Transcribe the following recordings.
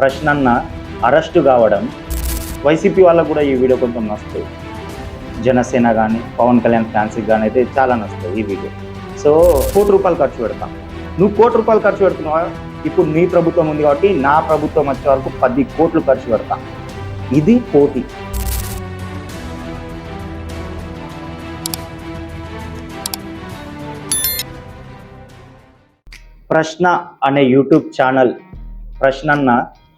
ప్రశ్నన్న arrest కావడం YCP వాళ్ళకు కూడా ఈ వీడియో కొంచెం నస్తుంది జనసేన కానీ పవన్ కళ్యాణ్ ఫ్యాన్సీకి కానీ అయితే చాలా నచ్చుతుంది ఈ వీడియో. సో కోటి రూపాయలు ఖర్చు పెడతాం. నువ్వు కోటి రూపాయలు ఖర్చు పెడుతున్నావా? ఇప్పుడు నీ ప్రభుత్వం ఉంది కాబట్టి నా ప్రభుత్వం వచ్చే వరకు పది కోట్లు ఖర్చు పెడతా. ఇది పోటీ. ప్రశ్న అనే యూట్యూబ్ ఛానల్ ప్రశ్నన్న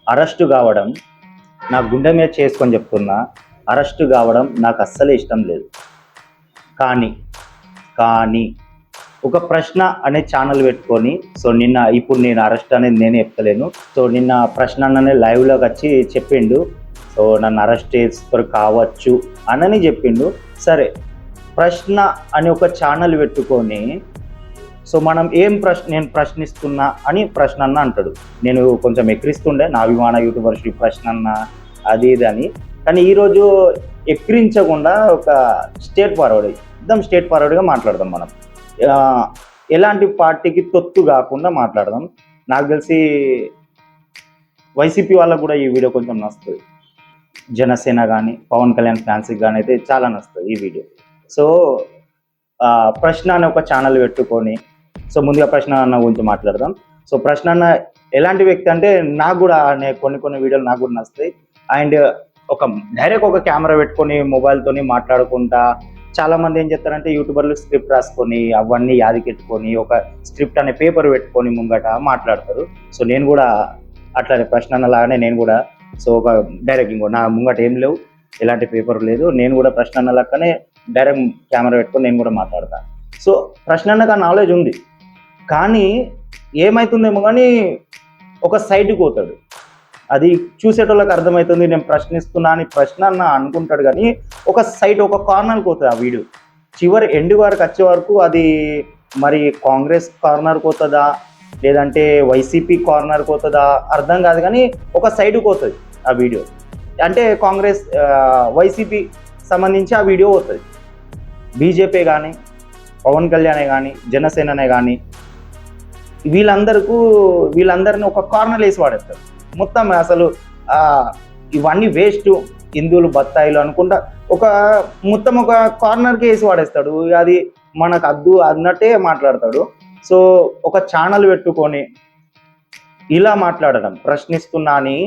అరెస్టు కావడం నా గుండె మీద చేసుకొని చెప్తున్నా అరెస్టు కావడం నాకు అస్సలే ఇష్టం లేదు. కానీ కానీ ఒక ప్రశ్న అనే ఛానల్ పెట్టుకొని సో నిన్న ఇప్పుడు నేను అరెస్ట్ అనేది నేనే చెప్తలేను. సో నిన్న ప్రశ్న అన్ననే లైవ్లోకి వచ్చి చెప్పిండు. సో నన్ను అరెస్ట్ చేస్తారు కావచ్చు అనని చెప్పిండు. సరే ప్రశ్న అని ఒక ఛానల్ పెట్టుకొని సో మనం ఏం ప్రశ్న నేను ప్రశ్నిస్తున్నా అని ప్రశ్న అన్న అంటాడు. నేను కొంచెం ఎక్కిరిస్తుండే నా అభిమాన యూట్యూబర్ శ్రీ ప్రశ్న అన్న అది ఇది అని. కానీ ఈరోజు ఎక్కిరించకుండా ఒక స్టేట్ ఫార్వర్డ్ ఎక్దం స్టేట్ ఫార్వర్డ్గా మాట్లాడదాం మనం. ఎలాంటి పార్టీకి తొత్తు కాకుండా మాట్లాడదాం. నాకు తెలిసి వైసీపీ వాళ్ళకు కూడా ఈ వీడియో కొంచెం నచ్చుతుంది. జనసేన కానీ పవన్ కళ్యాణ్ ఫ్యాన్సీకి కానీ అయితే చాలా నచ్చుతుంది ఈ వీడియో. సో ప్రశ్న అనే ఒక ఛానల్ పెట్టుకొని సో ముందుగా ప్రశ్న అన్న గురించి మాట్లాడదాం. సో ప్రశ్న అన్న ఎలాంటి వ్యక్తి అంటే నాకు కూడా కొన్ని కొన్ని వీడియోలు నాకు కూడా నచ్చుతాయి. అండ్ ఒక డైరెక్ట్ ఒక కెమెరా పెట్టుకొని మొబైల్తోని మాట్లాడుకుంటా చాలా మంది ఏం చేస్తారంటే యూట్యూబర్లు స్క్రిప్ట్ రాసుకొని అవన్నీ యాదికెట్టుకొని ఒక స్క్రిప్ట్ అనే పేపర్ పెట్టుకొని ముంగట మాట్లాడతారు. సో నేను కూడా అట్లానే ప్రశ్న లాగానే నేను కూడా సో ఒక డైరెక్ట్ ఇంకో నా ముంగట ఏం లేవు ఎలాంటి పేపర్ లేదు నేను కూడా ప్రశ్న అన్న లెక్కనే డైరెక్ట్ కెమెరా పెట్టుకొని నేను కూడా మాట్లాడతాను సో ప్రశ్న అన్నకు ఆ నాలెడ్జ్ ఉంది. కానీ ఏమవుతుందేమో కానీ ఒక సైడ్కి పోతాడు. అది చూసేటోళ్ళకి అర్థమవుతుంది నేను ప్రశ్నిస్తున్నా అని ప్రశ్న అన్న అనుకుంటాడు కానీ ఒక సైడ్ ఒక కార్నర్కి పోతుంది ఆ వీడియో చివరి ఎండ్ వరకు వచ్చే వరకు అది మరి కాంగ్రెస్ కార్నర్కి పోతుందా? లేదంటే వైసీపీ కార్నర్కి పోతుందా? అర్థం కాదు కానీ ఒక సైడ్కి పోతుంది ఆ వీడియో. అంటే కాంగ్రెస్ వైసీపీ సంబంధించి ఆ వీడియో పోతుంది. బీజేపీ కానీ పవన్ కళ్యాణే కానీ జనసేననే కానీ వీళ్ళందరికీ వీళ్ళందరిని ఒక కార్నర్ వేసి వాడేస్తారు. మొత్తం అసలు ఇవన్నీ వేస్ట్ హిందువులు బత్తాయిలు అనుకుంటా ఒక మొత్తం ఒక కార్నర్కి వేసి వాడేస్తాడు. అది మనకు అద్దు అన్నట్టే మాట్లాడతాడు. సో ఒక ఛానల్ పెట్టుకొని ఇలా మాట్లాడడం ప్రశ్నిస్తున్నా అని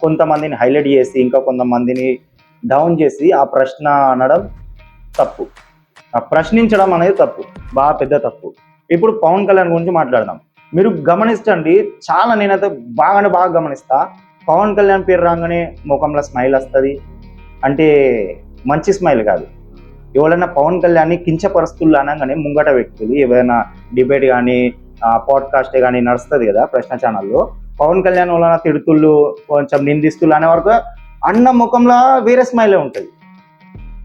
కొంతమందిని హైలైట్ చేసి ఇంకా కొంతమందిని డౌన్ చేసి ఆ ప్రశ్న అనడం తప్పు. ఆ ప్రశ్నించడం అనేది తప్పు. బాగా పెద్ద తప్పు. ఇప్పుడు పవన్ కళ్యాణ్ గురించి మాట్లాడదాం. మీరు గమనించండి చాలా నేనైతే బాగానే బాగా గమనిస్తా. పవన్ కళ్యాణ్ పేరు రాగానే ముఖంలో స్మైల్ వస్తుంది. అంటే మంచి స్మైల్ కాదు. ఎవరైనా పవన్ కళ్యాణ్ని కించపరుస్తులు అనగానే ముంగట వ్యక్తులు ఏదైనా డిబేట్ కానీ పాడ్కాస్ట్ కానీ నడుస్తుంది కదా ప్రశ్న ఛానల్లో పవన్ కళ్యాణ్ వలన తిడుతుళ్ళు కొంచెం నిందిస్తులు అనే వరకు అన్న ముఖంలో వేరే స్మైలే ఉంటుంది.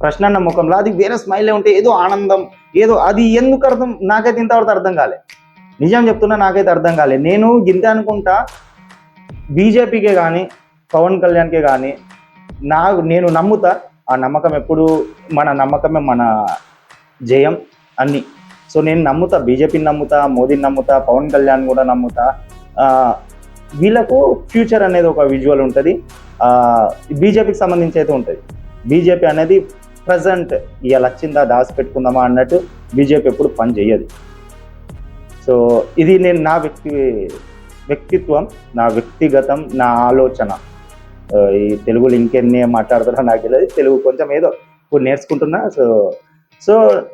ప్రశ్న అన్న ముఖంలో అది వేరే స్మైలే ఉంటే ఏదో ఆనందం ఏదో అది ఎందుకు అర్థం? నాకైతే ఇంతవరకు అర్థం కాలేదు నిజం చెప్తున్నా నాకైతే అర్థం కాలేదు నేను గింత అనుకుంటా బీజేపీకే కానీ పవన్ కళ్యాణ్కే కానీ నా నేను నమ్ముతా ఆ నమ్మకం ఎప్పుడు మన నమ్మకమే మన జయం అన్ని. సో నేను నమ్ముతా బీజేపీని నమ్ముతా మోదీని నమ్ముతా పవన్ కళ్యాణ్ కూడా నమ్ముతా. వీళ్ళకు ఫ్యూచర్ అనేది ఒక విజువల్ ఉంటుంది. బీజేపీకి సంబంధించి అయితే ఉంటుంది. బీజేపీ అనేది ప్రజెంట్ ఇలా వచ్చిందా దాచి పెట్టుకుందామా అన్నట్టు బీజేపీ ఎప్పుడు పని చేయదు సో ఇది నేను నా వ్యక్తి వ్యక్తిత్వం నా వ్యక్తిగతం నా ఆలోచన. ఈ తెలుగులో ఇంకెన్ని మాట్లాడుతున్నా నాకు తెలియదు. తెలుగు కొంచెం ఏదో ఇప్పుడు నేర్చుకుంటున్నా. సో సో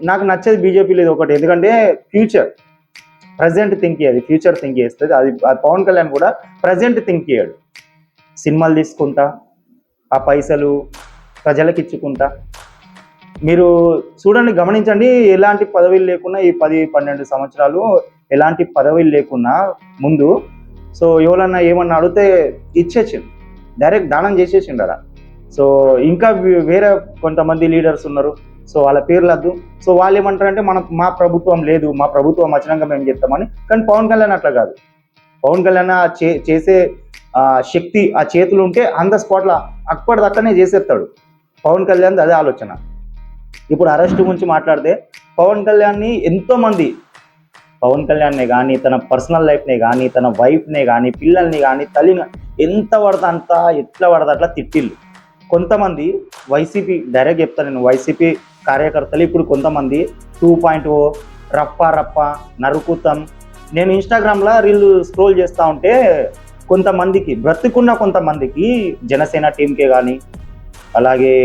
నాకు నచ్చేది బీజేపీ లేదు ఒకటి. ఎందుకంటే ఫ్యూచర్ ప్రజెంట్ థింక్ అది ఫ్యూచర్ థింక్ చేస్తుంది. అది పవన్ కళ్యాణ్ కూడా ప్రజెంట్ థింక్ చేయడు. సినిమాలు తీసుకుంటా ఆ పైసలు ప్రజలకు ఇచ్చుకుంటా. మీరు చూడండి గమనించండి ఎలాంటి పదవులు లేకుండా ఈ పది పన్నెండు సంవత్సరాలు ఎలాంటి పదవులు లేకున్నా ముందు. సో ఎవరన్నా ఏమన్నా అడిగితే ఇచ్చేసిండు. డైరెక్ట్ దానం చేసేసిండరా సో ఇంకా వేరే కొంతమంది లీడర్స్ ఉన్నారు. సో వాళ్ళ పేర్లు వద్దు సో వాళ్ళు ఏమంటారంటే మన మా ప్రభుత్వం లేదు. మా ప్రభుత్వం వచ్చినాక మేము చెప్తామని కానీ పవన్ కళ్యాణ్ అట్లా కాదు. పవన్ కళ్యాణ్ చే చేసే శక్తి ఆ చేతులు ఉంటే అంద స్పాట్లో అక్కడిదక్కడనే చేసేస్తాడు. పవన్ కళ్యాణ్ అదే ఆలోచన. ఇప్పుడు అరెస్ట్ గురించి మాట్లాడితే పవన్ కళ్యాణ్ని ఎంతోమంది పవన్ కళ్యాణ్నే కానీ తన పర్సనల్ లైఫ్ని కానీ తన వైఫ్నే కానీ పిల్లల్ని కానీ తల్లిని ఎంత పడతా అంత ఎట్లా పడతా అట్లా తిట్టిల్లు కొంతమంది వైసీపీ డైరెక్ట్ చెప్తాను నేను వైసీపీ కార్యకర్తలు ఇప్పుడు కొంతమంది టూ పాయింట్ ఓ రప్ప రప్ప నరుకుతం. నేను ఇన్స్టాగ్రామ్లో రీల్ స్క్రోల్ చేస్తూ ఉంటే కొంతమందికి బ్రతుకున్న కొంతమందికి జనసేన టీంకే కానీ అలాగే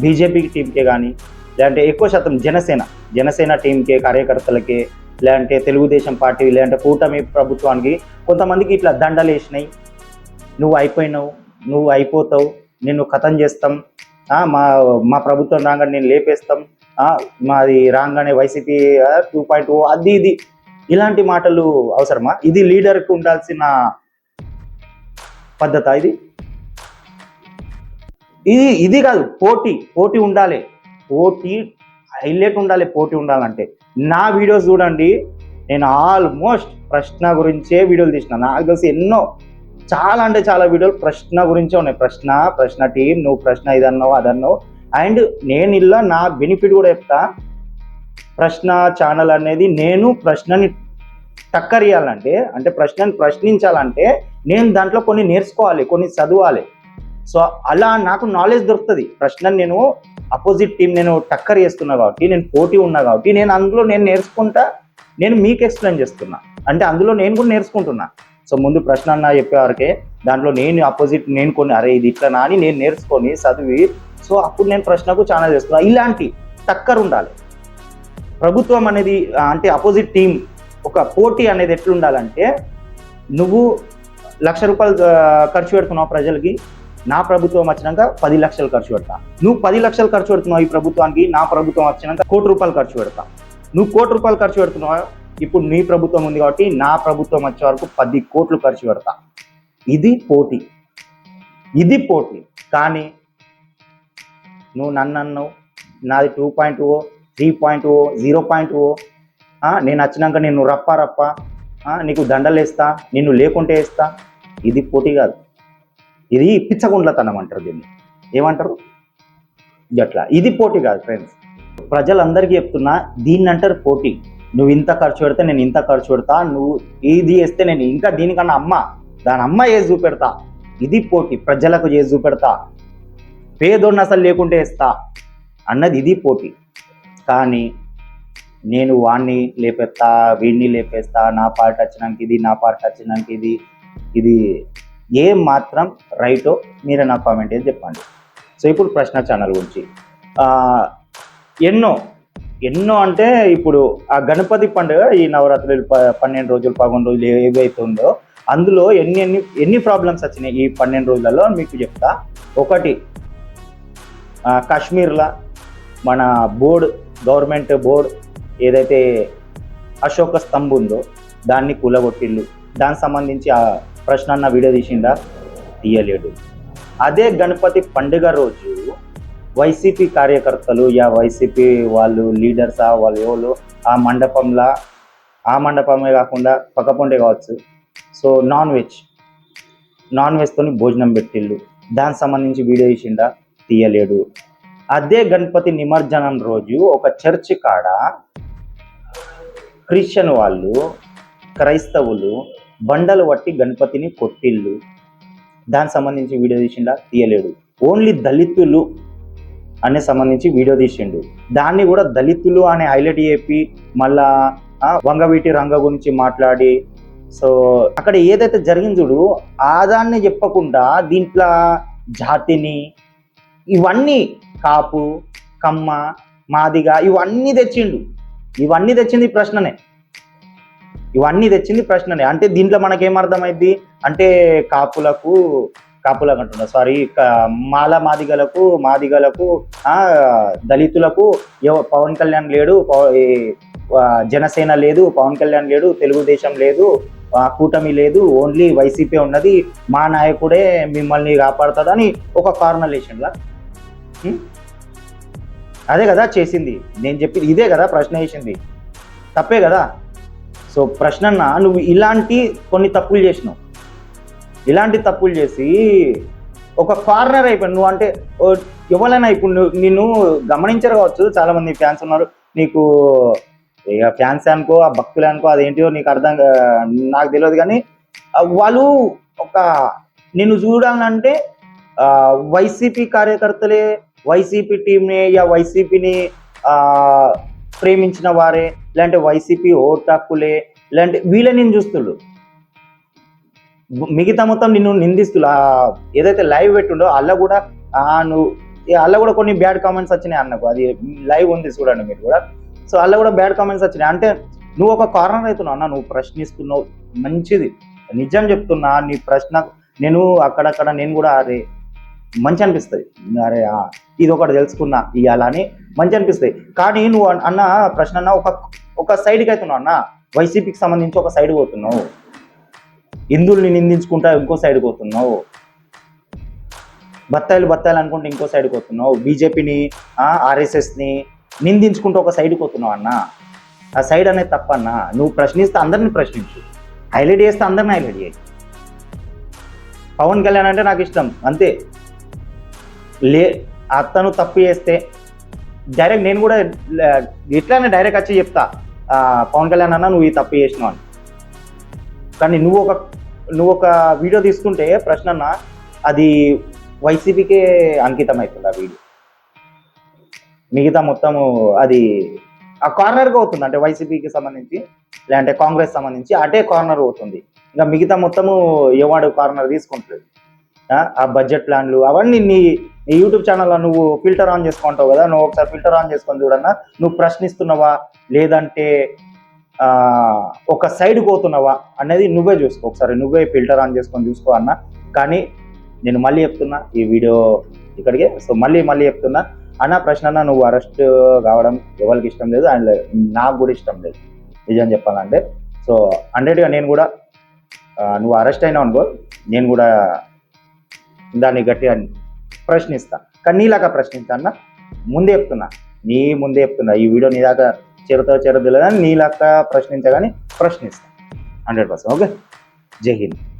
బీజేపీ టీంకే కానీ లేదంటే ఎక్కువ శాతం జనసేన జనసేన టీంకే కార్యకర్తలకే లేదంటే తెలుగుదేశం పార్టీ లేదంటే కూటమి ప్రభుత్వానికి కొంతమందికి ఇట్లా దండలు వేసినాయి. నువ్వు అయిపోయినావు నువ్వు అయిపోతావు నిన్ను కథం చేస్తాం. మా మా ప్రభుత్వం రాగానే నేను లేపేస్తాం. మాది రాగానే వైసీపీ టూ పాయింట్ ఓ అది ఇది. ఇలాంటి మాటలు అవసరమా? ఇది లీడర్కి ఉండాల్సిన పద్ధత ఇది? ఇది ఇది కాదు పోటీ. పోటీ ఉండాలి. పోటీ హైలైట్ ఉండాలి పోటీ ఉండాలంటే. నా వీడియోస్ చూడండి. నేను ఆల్మోస్ట్ ప్రశ్న గురించే వీడియోలు తీసిన. నాకు తెలిసి ఎన్నో చాలా అంటే చాలా వీడియోలు ప్రశ్న గురించే ఉన్నాయి. ప్రశ్న ప్రశ్న టీం నువ్వు ప్రశ్న ఇదన్నావు అదన్నావు. అండ్ నేను ఇలా నా బెనిఫిట్ కూడా చెప్తా. ప్రశ్న ఛానల్ అనేది నేను ప్రశ్నని టక్కరియాలంటే అంటే ప్రశ్నని ప్రశ్నించాలంటే నేను దాంట్లో కొన్ని నేర్చుకోవాలి కొన్ని చదవాలి. సో అలా నాకు నాలెడ్జ్ దొరుకుతుంది. ప్రశ్న నేను అపోజిట్ టీం నేను టక్కర్ చేస్తున్నా కాబట్టి నేను పోటీ ఉన్నా కాబట్టి నేను అందులో నేను నేర్చుకుంటా నేను మీకు ఎక్స్ప్లెయిన్ చేస్తున్నా. అంటే అందులో నేను కూడా నేర్చుకుంటున్నా. సో ముందు ప్రశ్న అన్న చెప్పేవారికే దాంట్లో నేను అపోజిట్ నేను కొన్ని అరే ఇది ఇట్లా అని నేను నేర్చుకొని చదివి సో అప్పుడు నేను ప్రశ్నకు ఛానల్ చేస్తున్నా. ఇలాంటి టక్కర్ ఉండాలి. ప్రభుత్వం అనేది అంటే అపోజిట్ టీం ఒక పోటీ అనేది ఎట్లుండాలంటే నువ్వు లక్ష రూపాయలు ఖర్చు పెడుతున్నావు ప్రజలకి నా ప్రభుత్వం వచ్చినాక పది లక్షలు ఖర్చు పెడతా. నువ్వు పది లక్షలు ఖర్చు పెడుతున్నావు ఈ ప్రభుత్వానికి నా ప్రభుత్వం వచ్చినాక కోటి రూపాయలు ఖర్చు పెడతా. నువ్వు కోటి రూపాయలు ఖర్చు పెడుతున్నావు? ఇప్పుడు నీ ప్రభుత్వం ఉంది కాబట్టి నా ప్రభుత్వం వచ్చే వరకు పది కోట్లు ఖర్చు పెడతా. ఇది పోటీ. ఇది పోటీ. కానీ నువ్వు నన్ను అన్నావు నాది two point O three point O zero point O. నేను వచ్చినాక నేను రప్ప రప్ప నీకు దండలు వేస్తా నిన్ను లేకుంటే వేస్తా. ఇది పోటీ కాదు. ఇది పిచ్చగుండ్లతనం అంటారు దీన్ని. ఏమంటారు? అట్లా ఇది పోటీ కాదు ఫ్రెండ్స్ ప్రజలందరికీ చెప్తున్నా దీన్ని అంటారు పోటీ. నువ్వు ఇంత ఖర్చు పెడితే నేను ఇంత ఖర్చు పెడతా నువ్వు ఇది వేస్తే నేను ఇంకా దీనికన్నా అమ్మ. దాని అమ్మ ఏ చూపెడతా. ఇది పోటీ. ప్రజలకు చేసి చూపెడతా. పేదోడిని అసలు లేకుంటే వేస్తా అన్నది ఇది పోటీ. కానీ నేను వాడిని లేపేస్తా వీడిని లేపేస్తా నా పార్ట్ వచ్చినాక ఇది నా పార్ట్ వచ్చినాక ఇది ఇది ఏం మాత్రం రైటో మీరే నాకు కామెంట్ చేసి చెప్పండి. సో ఇప్పుడు ప్రశ్న ఛానల్ గురించి. ఎన్నో ఎన్నో అంటే ఇప్పుడు ఆ గణపతి పండుగ ఈ నవరాత్రులు ప- పన్నెండు రోజులు పదకొండు రోజులు ఏవైతే ఉందో అందులో ఎన్ని ఎన్ని ఎన్ని ప్రాబ్లమ్స్ వచ్చినాయి ఈ పన్నెండు రోజులలో మీకు చెప్తా. ఒకటి ఆ, కాశ్మీర్లో మన బోర్డ్ గవర్నమెంట్ బోర్డ్ ఏదైతే అశోక స్తంభం ఉందో దాన్ని కూలగొట్టిళ్ళు దానికి సంబంధించి ఆ ప్రశ్న అన్న వీడియో తీసిండా? తీయలేడు. అదే గణపతి పండుగ రోజు వైసీపీ కార్యకర్తలు యా వైసీపీ వాళ్ళు లీడర్సా వాళ్ళు ఎవరు ఆ మండపంలా ఆ మండపమే కాకుండా పక్కపొండే కావచ్చు. సో నాన్ వెజ్ నాన్ వెజ్తోని భోజనం పెట్టిళ్ళు. దానికి సంబంధించి వీడియో తీసిండా? తీయలేడు. అదే గణపతి నిమజ్జనం రోజు ఒక చర్చ్ కాడ క్రిస్టియన్ వాళ్ళు క్రైస్తవులు బండలు పట్టి గణపతిని కొట్టిళ్ళు దానికి సంబంధించి వీడియో తీసిండా? తీయలేడు. ఓన్లీ దళితులు అనే సంబంధించి వీడియో తీసిండు. దాన్ని కూడా దళితులు అనే హైలైట్ చెప్పి మళ్ళా వంగవీటి రంగ గురించి మాట్లాడి సో అక్కడ ఏదైతే జరిగింది చూడు ఆదాన్ని చెప్పకుండా దీంట్లో జాతిని ఇవన్నీ కాపు కమ్మ మాదిగా ఇవన్నీ తెచ్చిండు. ఇవన్నీ తెచ్చింది ప్రశ్ననే. ఇవన్నీ తెచ్చింది ప్రశ్ననే. అంటే దీంట్లో మనకేమర్థమైంది అంటే కాపులకు కాపులకు అంటున్నా సారీ మాల మాదిగలకు మాదిగలకు దళితులకు పవన్ కళ్యాణ్ లేడు పవ- ఈ, జనసేన లేదు పవన్ కళ్యాణ్ లేడు తెలుగుదేశం లేదు ఆ, కూటమి లేదు ఓన్లీ వైసీపీ ఉన్నది మా నాయకుడే మిమ్మల్ని కాపాడుతాడని ఒక కార్నలేషన్లా అదే కదా చేసింది. నేను చెప్పింది ఇదే కదా ప్రశ్న వేసింది. తప్పే కదా? సో ప్రశ్న నువ్వు ఇలాంటి కొన్ని తప్పులు చేసినావు. ఇలాంటి తప్పులు చేసి ఒక కార్నర్ అయిపోయింది నువ్వు అంటే ఓ ఎవరైనా ఇప్పుడు నిన్ను గమనించరు కావచ్చు చాలా మంది ఫ్యాన్స్ ఉన్నారు. నీకు ఇక ఫ్యాన్స్ అనుకో ఆ భక్తులు అనుకో అదేంటియో నీకు అర్థం నాకు తెలియదు కానీ వాళ్ళు ఒక నిన్ను చూడాలంటే వైసీపీ కార్యకర్తలే వైసీపీ టీంని యా వైసీపీని ప్రేమించిన వారే లేదంటే వైసీపీ ఓటాకులే లేదంటే వీళ్ళని నేను చూస్తుండ్రు మిగతా మొత్తం నిన్ను నిందిస్తులు ఆ ఏదైతే లైవ్ పెట్టుండో అల్ల కూడా నువ్వు అలా కూడా కొన్ని బ్యాడ్ కామెంట్స్ వచ్చినాయి అన్నకు. అది లైవ్ ఉంది చూడండి మీరు కూడా. సో అలా కూడా బ్యాడ్ కామెంట్స్ వచ్చినాయి. అంటే నువ్వు ఒక కారణం అవుతున్నావు అన్న నువ్వు ప్రశ్నిస్తున్నావు. మంచిది. నిజం చెప్తున్నా నీ ప్రశ్న నేను అక్కడక్కడ నేను కూడా అరే మంచి అనిపిస్తుంది. అరే ఆ, ఇది ఒకటి తెలుసుకున్నా ఇవాళ అని మంచి అనిపిస్తుంది. కానీ నువ్వు అన్న- అన్న ప్రశ్న అన్న ఒక ఒక సైడ్కి అవుతున్నావు అన్న వైసీపీకి సంబంధించి ఒక సైడ్ పోతున్నావు. హిందువుల్ని నిందించుకుంటా ఇంకో సైడ్ పోతున్నావు. బత్తాయిలు బత్తాయిలు అనుకుంటే ఇంకో సైడ్ పోతున్నావు. బీజేపీని ఆర్ఎస్ఎస్ని నిందించుకుంటూ ఒక సైడ్ పోతున్నావు అన్న. ఆ సైడ్ అనేది తప్పన్న నువ్వు ప్రశ్నిస్తే అందరిని ప్రశ్నించు. హైలైట్ చేస్తే అందరిని హైలైట్ చేయి. పవన్ కళ్యాణ్ అంటే నాకు ఇష్టం. అంతే. లే అతను తప్పు చేస్తే డైరెక్ట్ నేను కూడా లే- ఇట్లానే డైరెక్ట్ వచ్చి చెప్తా ఆ, పవన్ కళ్యాణ్ అన్న నువ్వు ఈ తప్పు చేసినావు అని. కానీ నువ్వు ఒక నువ్వు ఒక వీడియో తీసుకుంటే ప్రశ్న అన్న అది వైసీపీకే అంకితం అవుతుంది ఆ వీడియో. మిగతా మొత్తము అది ఆ కార్నర్గా అవుతుంది. అంటే వైసీపీకి సంబంధించి లేదంటే కాంగ్రెస్ సంబంధించి అటే కార్నర్ అవుతుంది. ఇంకా మిగతా మొత్తము ఏవాడు కార్నర్ తీసుకుంటాడు ఆ బడ్జెట్ ప్లాన్లు అవన్నీ నీ నీ యూట్యూబ్ ఛానల్లో నువ్వు ఫిల్టర్ ఆన్ చేసుకుంటావు కదా నువ్వు ఒకసారి ఫిల్టర్ ఆన్ చేసుకొని చూడన్నా నువ్వు ప్రశ్నిస్తున్నావా లేదంటే ఒక సైడ్ పోతున్నావా అనేది నువ్వే చూసుకో. ఒకసారి నువ్వే ఫిల్టర్ ఆన్ చేసుకొని చూసుకో అన్న. కానీ నేను మళ్ళీ చెప్తున్నా ఈ వీడియో ఇక్కడికే. సో మళ్ళీ మళ్ళీ చెప్తున్నా. అన్న ప్రశ్న నువ్వు అరెస్ట్ కావడం ఎవరికి ఇష్టం లేదు అండ్ నాకు కూడా ఇష్టం లేదు. నిజం చెప్పాలంటే. సో హండ్రెడ్గా నేను కూడా నువ్వు అరెస్ట్ అయినావు అనుకో నేను కూడా దాన్ని గట్టిగా ప్రశ్నిస్తా. కానీ నీలాగా ప్రశ్నిస్తా అన్న. ముందే చెప్తున్నా. నీ ముందే చెప్తున్నా. ఈ వీడియో నీ దాకా చేరుతో చేరదు కానీ నీలాగా ప్రశ్నించగాని ప్రశ్నిస్తా. Hundred percent. ఓకే? జై హింద్.